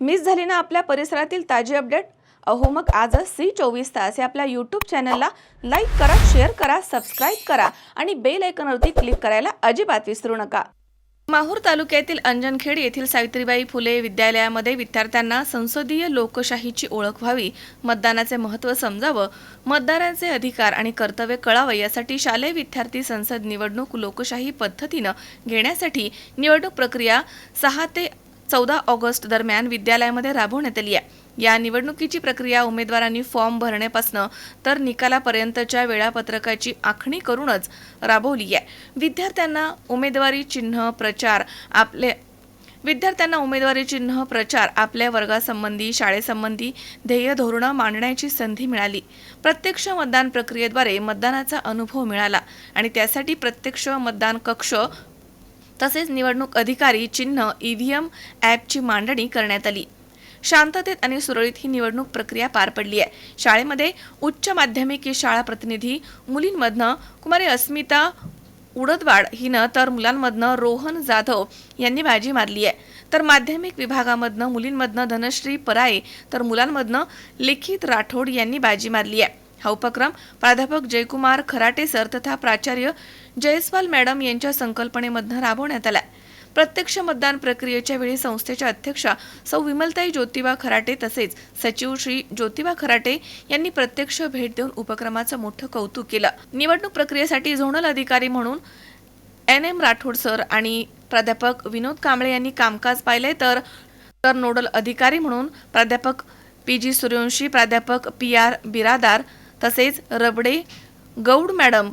Miss झाली ना आपल्या परिसरातील ताजी अपडेट? अहो मग आजच सी चोवीस तास या आपल्या यूट्यूब चॅनलला लाईक करा शेअर करा सबस्क्राईब करा आणि बेल आयकॉनवरती क्लिक करायला अजिबात विसरू नका. माहूर तालुक्यातील अंजनखेड येथील सावित्रीबाई फुले विद्यालयामध्ये विद्यार्थ्यांना संसदीय लोकशाहीची ओळख व्हावी मतदानाचे महत्त्व समजावं मतदारांचे अधिकार आणि कर्तव्य कळावं यासाठी शालेय विद्यार्थी संसद निवडणूक लोकशाही पद्धतीनं घेण्यासाठी निवडणूक प्रक्रिया सहा ते चौदा ऑगस्ट दरम्यान विद्यालयामध्ये राबवण्यात आली आहे. या निवडणुकीची प्रक्रिया उमेदवारांनी फॉर्म भरण्यापासून तर निकालापर्यंतच्या वेळापत्रकाची आखणी करूनच राबवली आहे. विद्यार्थ्यांना उमेदवारी चिन्ह प्रचार आपले विद्यार्थ्यांना उमेदवारी चिन्ह प्रचार आपल्या वर्गासंबंधी शाळेसंबंधी ध्येय धोरणं मांडण्याची संधी मिळाली. प्रत्यक्ष मतदान प्रक्रियेद्वारे मतदानाचा अनुभव मिळाला आणि त्यासाठी प्रत्यक्ष मतदान कक्ष तसेच निवडणूक अधिकारी चिन्ह ईव्हीएम ॲपची मांडणी करण्यात आली. शांततेत आणि सुरळीत ही निवडणूक प्रक्रिया पार पडली आहे. शाळेमध्ये उच्च माध्यमिक शाळा प्रतिनिधी मुलींमधनं कुमारी अस्मिता उडदवाड हिनं तर मुलांमधनं रोहन जाधव यांनी बाजी मारली आहे. तर माध्यमिक विभागामधनं मुलींमधनं धनश्री पराये तर मुलांमधनं लिखित राठोड यांनी बाजी मारली आहे. हा उपक्रम प्राध्यापक जयकुमार खराटे सर तथा प्राचार्य जयस्वाल मॅडम यांच्या संकल्पनेमधनं राबवण्यात आला प्रत्यक्ष मतदान प्रक्रियेच्या वेळी संस्थेच्या अध्यक्षा सौ विमलताई ज्योतिबा खराटे तसेच सचिव श्री ज्योतिबा खराटे यांनी प्रत्यक्ष भेट देऊन उपक्रमाचं मोठं कौतुक केलं. निवडणूक प्रक्रियेसाठी झोनल अधिकारी म्हणून एन एम राठोड सर आणि प्राध्यापक विनोद कांबळे यांनी कामकाज पाहिले तर तर नोडल अधिकारी म्हणून प्राध्यापक पी जी सूर्यवंशी प्राध्यापक पी आर बिरादार तसेच Rabade Goud madam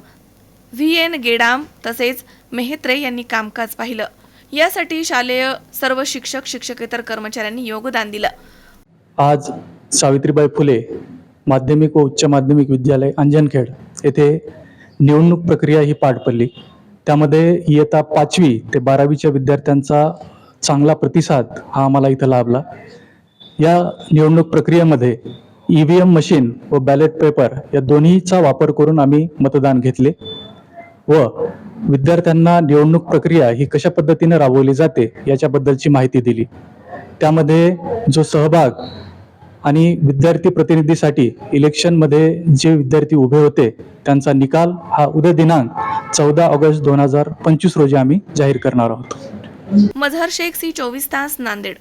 V. N. Gedam तसेच मेहत्रे यांनी कामकाज पाहिलं. यासाठी शालेय सर्व शिक्षक शिक्षकेतर कर्मचाऱ्यांनी योगदान दिलं. आज सावित्रीबाई फुले माध्यमिक व उच्च माध्यमिक विद्यालय अंजनखेड येथे निवडणूक प्रक्रिया ही पार पडली. त्यामध्ये इयत्ता पाचवी ते बारावीच्या विद्यार्थ्यांचा चांगला प्रतिसाद हा आम्हाला इथं लाभला. या निवडणूक प्रक्रियेमध्ये ई एम मशीन व बॅलेट पेपर या दोन्हीचा वापर करून आम्ही मतदान घेतले व विद्यार्थ्यांना निवडणूक प्रक्रिया ही कशा पद्धतीने राबवली जाते याच्याबद्दलची माहिती दिली. त्यामध्ये जो सहभाग आणि विद्यार्थी प्रतिनिधीसाठी इलेक्शनमध्ये जे विद्यार्थी उभे होते त्यांचा निकाल हा उद्या दिनांक चौदा ऑगस्ट दोन हजार पंचवीस रोजी आम्ही जाहीर करणार आहोत. मझहर शेख सी चोवीस तास नांदेड.